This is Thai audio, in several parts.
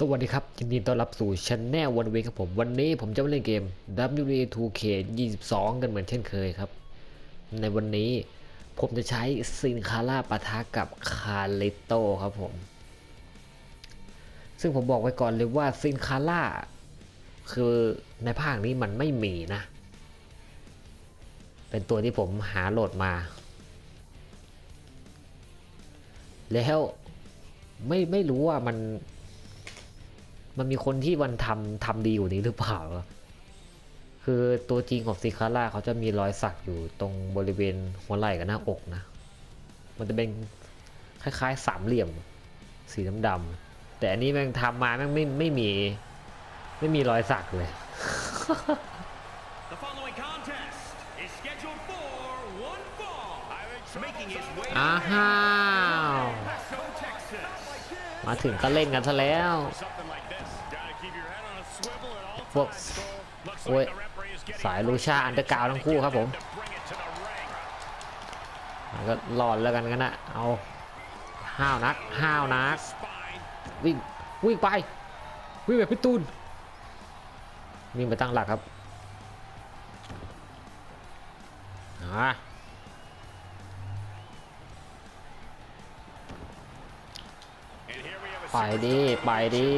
สวัสดีครับยินดีต้อนรับสู่ช anel วันเวครับผม วันนี้ผมจะมาเล่นเกม WA 2K 22 กันเหมือนเช่นเคยครับ ในวันนี้ผมจะใช้ซินคาร่าปะทะกับคาลิโตครับผม ซึ่งผมบอกไว้ก่อนเลยว่าซินคาร่าคือในภาคนี้มันไม่มีนะ เป็นตัวที่ผมหาโหลดมา แล้วไม่ไม่รู้ว่ามัน มันมีคนที่มันทำทำดีกว่านี้หรือเปล่า คือตัวจริงของซิคาร่าเขาจะมีรอยสักอยู่ตรงบริเวณหัวไหล่กับหน้าอกนะ มันจะเป็นคล้ายๆสามเหลี่ยม สีดำๆแต่อันนี้แม่งทำมาแม่งไม่ไม่มี ไม่มีรอยสักเลย The following contest is scheduled for one fall. Making his way อ้าว Paso, Texas. มาถึงก็เล่นกันซะแล้ว พวกโอ้ยสายลูชาอันเดอร์กาวทั้งคู่ครับผมก็รอดแล้วกันกันนะเอาห้าวนักห้าวนักวิ่งวิ่งไปวิ่งแบบพี่ตูนวิ่งไปตั้งหลักครับอ่า And here we have a ไปดิไปดิ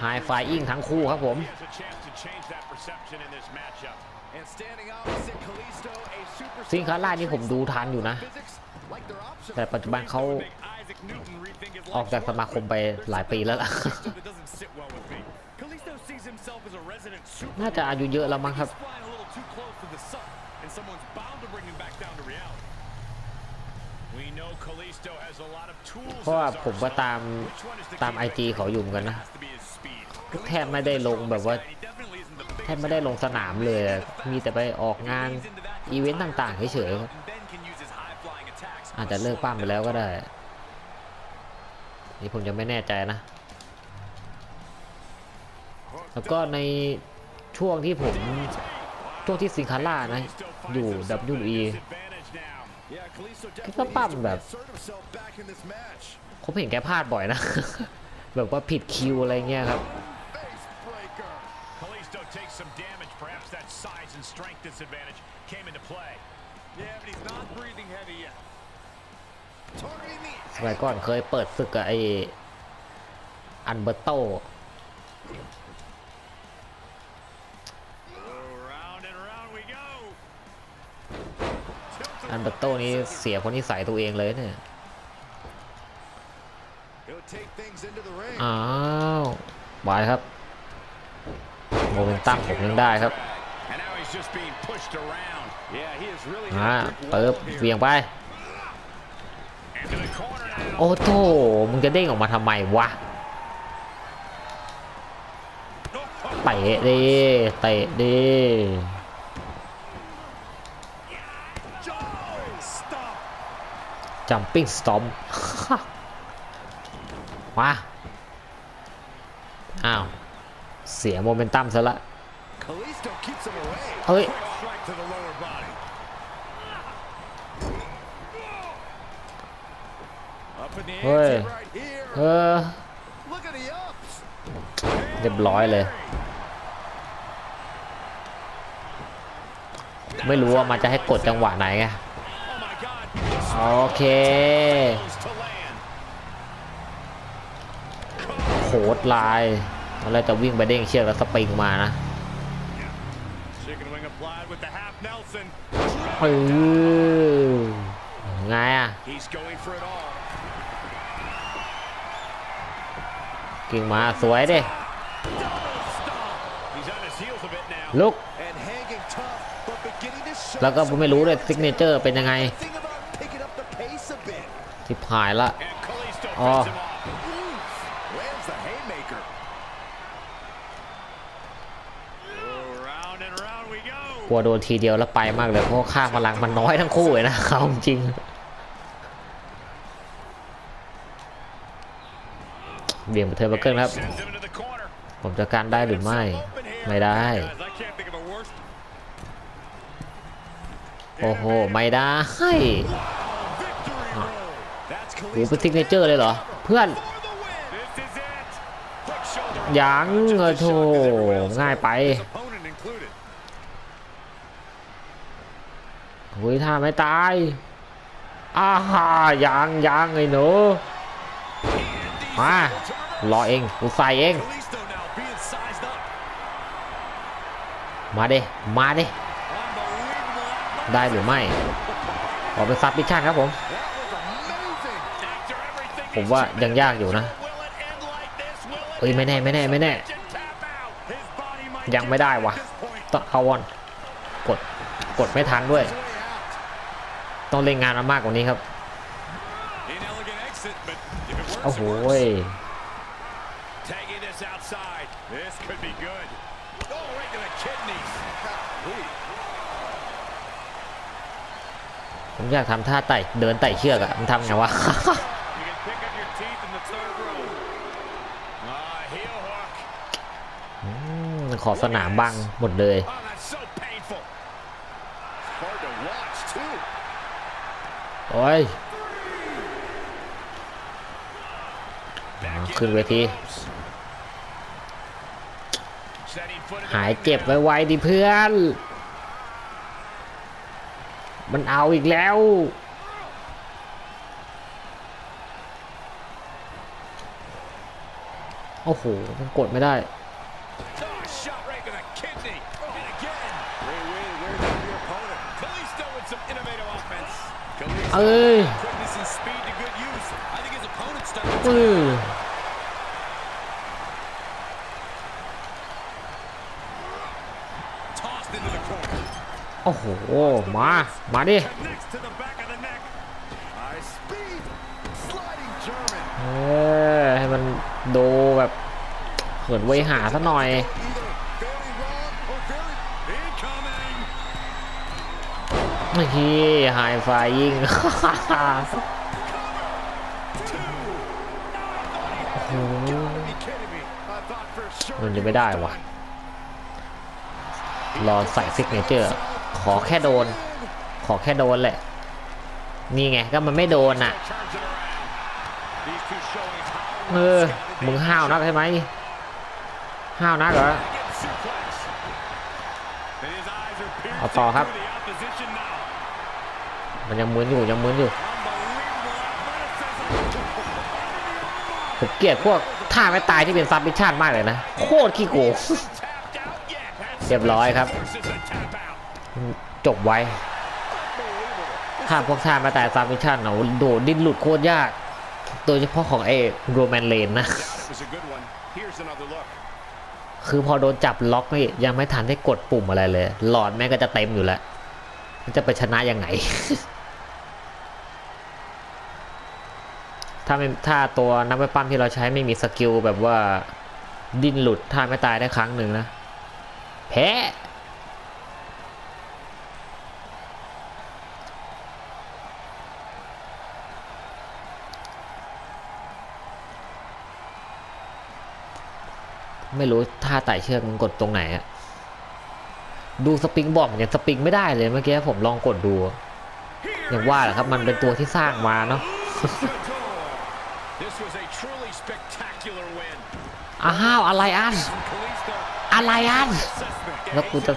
ไฮไฟอิงทั้งคู่ครับผม He has a chance to change that perception in this matchup. And standing opposite Kalisto, a superstar ซิงคาร่านี่ผมดูทันอยู่นะ physics like their option. แต่ปัจจุบันเขา Isaac Newton rethink his ออกจากสมาคมไปหลายปีแล้วล่ะ Kalisto that doesn't sit well with me. Kalisto sees himself as a resident super. น่าจะอายุเยอะแล้วมั้งครับ เพราะว่า in his ผมก็ arsenal. ตาม Which one is the ตาม key ไอ right จี now? เขาอยู่เหมือนกันนะ Has to be his speed. แทบไม่ได้ลงแบบว่า He definitely isn't the แทบไม่ได้ลงสนามเลยอะมีแต่ไปออกงานอีเวนต์ต่างๆเฉยๆครับ and then can use his high-flying attacks อาจจะเลิกปั้มไปแล้วก็ได้ นี่ผมยังไม่แน่ใจนะ แล้วก็ในช่วงที่ผมช่วงที่ซิงคาร่านะ อยู่ WE ก็ปั้มแบบผมเห็นแกพลาดบ่อยนะ แบบว่าผิดคิวอะไรเงี้ยครับ สมัยก่อนเคยเปิดศึกกับไออันเบอร์โต อันเบอร์โตนี้เสียคนที่ใส่ตัวเองเลยเนี่ย He'll take things into the ring. อ้าวบายครับ โมเมนตัมผมยังได้ครับ And now he's just being pushed around. Yeah, he is really อ่า hit a brick เปิบ wall here. เวียงไป Into the corner now. โอ้โถมึงจะเด้งออกมาทำไมวะเตะดิเตะดิ จัมปิ้งสตอมมาอ้าว เสียโมเมนตัมซะละ Kalisto keeps him away. เฮ้ย Quick strike to the lower body. Up in the Hey. ante right here. เออ Look at the ups. เรียบร้อยเลย ไม่รู้ว่ามันจะให้กดจังหวะไหนไง Oh my God. โอเค Goes to land. โคตรลายตอนแรกจะวิ่งไปเด้งเชือกแล้วสปริงมานะ Chicken wing applied with the half Nelson. เออไงอะ He's going for it all. กิ่งมาสวยดิ Double stomp. He's on his heels a bit now. ลุก And hanging tough, but beginning to show แล้วก็ไม่รู้เลยซิกเนเจอร์เป็นยังไง ที่ผายละ And Kalisto Oh. fends him off. Lands the haymaker. Oh, round and round we go. กลัวโดนทีเดียวแล้วไปมากเลยเพราะค่าพลังมันน้อยทั้งคู่เลยนะเขาจริงเบี่ยงไปเทอร์เบอร์เกิลครับ Sends him into the corner. ผมจะการได้หรือไม่ Open here. ไม่ได้ Guys, I can't think of a worse โอ้โห ไม่ได้ victory roll. That's หเป็นซิกเนเจอร์เลยเหรอ เพื่อนยังเออโธ่ง่ายไปหุยท่าไม่ตายอ้าฮ่ายังยังไอ้หนูมารอเองกูใส่เอง มาเด้มาเด้ได้หรือไม่ขอเป็นซับมิชชั่นครับผม ผมว่ายังยากอยู่นะเฮ้ยไม่แน่ไม่แน่ไม่แน่ ยังไม่ได้วะต้องเอาวอนกดกดไม่ทันด้วย ต้องเล่นงานมากกว่านี้ครับโอ้โหผมอยากทำท่าไต่เดินไต่เชือกอะมันทำไงวะ pick up your teeth in the third row. Ah, heel hook. อืมขอสนามบังหมดเลย Oh, that's so painful. Hard to watch, too. โอ้ย Back into ขึ้นเวที the ropes. Setting foot in the หาย ring เจ็บ now. ไวๆดิเพื่อน มันเอาอีกแล้ว โอ้โหมันกดไม่ได้เอ้ยปื้อโอ้โห มา มาดิเออให้มัน โดแบบเขินไว้หาซะหน่อย Either very wrong or very incoming. ไม่ฮีไฮไฟยิงโอ้โหมันจะไม่ได้วะรอใส่ซิกเนเจอร์ ขอแค่โดน ขอแค่โดนแหละ นี่ไงก็มันไม่โดนอะ เออมึงห้าวนักใช่ไหมห้าวนักเหรอเอาต่อครับ มันยังมึนอยู่ยังมึนอยู่ผมเกลียดพวกท่าไม่ตายที่เป็นซับมิชชั่นมากเลยนะ โคตรขี้โกงเรียบร้อยครับ จบไว้ถ้าพวกท่าไม่ตายซับมิชชั่นเอาโดดดิ้นหลุดโคตรยาก โดยเฉพาะของไอ้โรแมนเลนนะ That was a good one. Here's another look. คือพอโดนจับล็อกนี่ยังไม่ทันได้กดปุ่มอะไรเลย หลอดแม่งก็จะเต็มอยู่แล้ว มันจะไปชนะยังไง ถ้าไม่ถ้าตัวนักไปปั้มที่เราใช้ไม่มีสกิลแบบว่า ดิ้นหลุดถ้าไม่ตายได้ครั้งหนึ่งนะ แพ้ ไม่รู้ท่าไต่เชือกมันกดตรงไหนอะดูสปริงบอร์ดมันยังสปริงไม่ได้เลยเมื่อกี้ผมลองกดดูอย่างว่าแหละครับมันเป็นตัวที่สร้างมาเนาะ This was a truly spectacular win. อ้าวอะไรอัน From Kalisto. อะไรอัน Assessment. แล้วกูจะ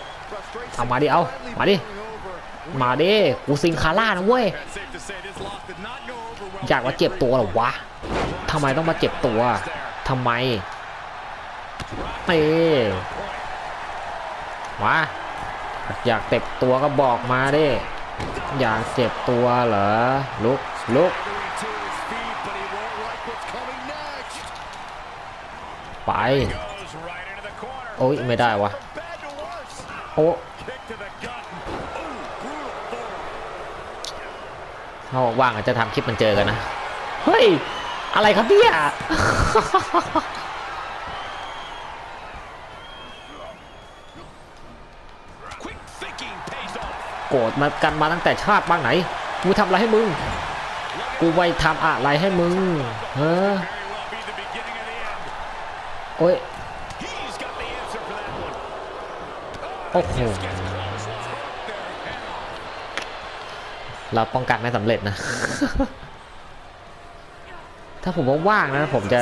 เอามาดิเอามาดิมาดิกูซิงคาร่านะเว้ย That's safe to say this loss did not go over well อยากมาเจ็บตัวเหรอวะทำไมต้องมาเจ็บตัวทำไม นี่มาอยากเต็บตัวก็บอกมาดิ อยากเจ็บตัวเหรอ ลุก ลุก ไป โอ้ยไม่ได้วะ โอ้ถ้าว่างจจะทำคลิปมันเจอกันนะ เฮ้ย อะไรครับเนี่ย โกรธมากันมาตั้งแต่ชาติบ้างไหน กูทำอะไรให้มึง กูไปทำอะไรให้มึงเออโอ้ยโอ้โหเราป้องกันไม่สำเร็จนะ ถ้าผมว่างนะผมจะ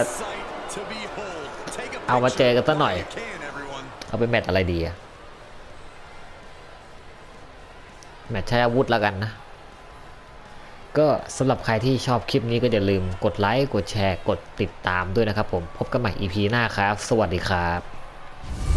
เอามาเจอกันซะหน่อย เอาเป็นแมตช์อะไรดีอะ แมทใช้อาวุธแล้วกันนะ ก็สำหรับใครที่ชอบคลิปนี้ก็อย่าลืมกดไลค์กดแชร์กดติดตามด้วยนะครับผมพบกันใหม่ EP หน้าครับ สวัสดีครับ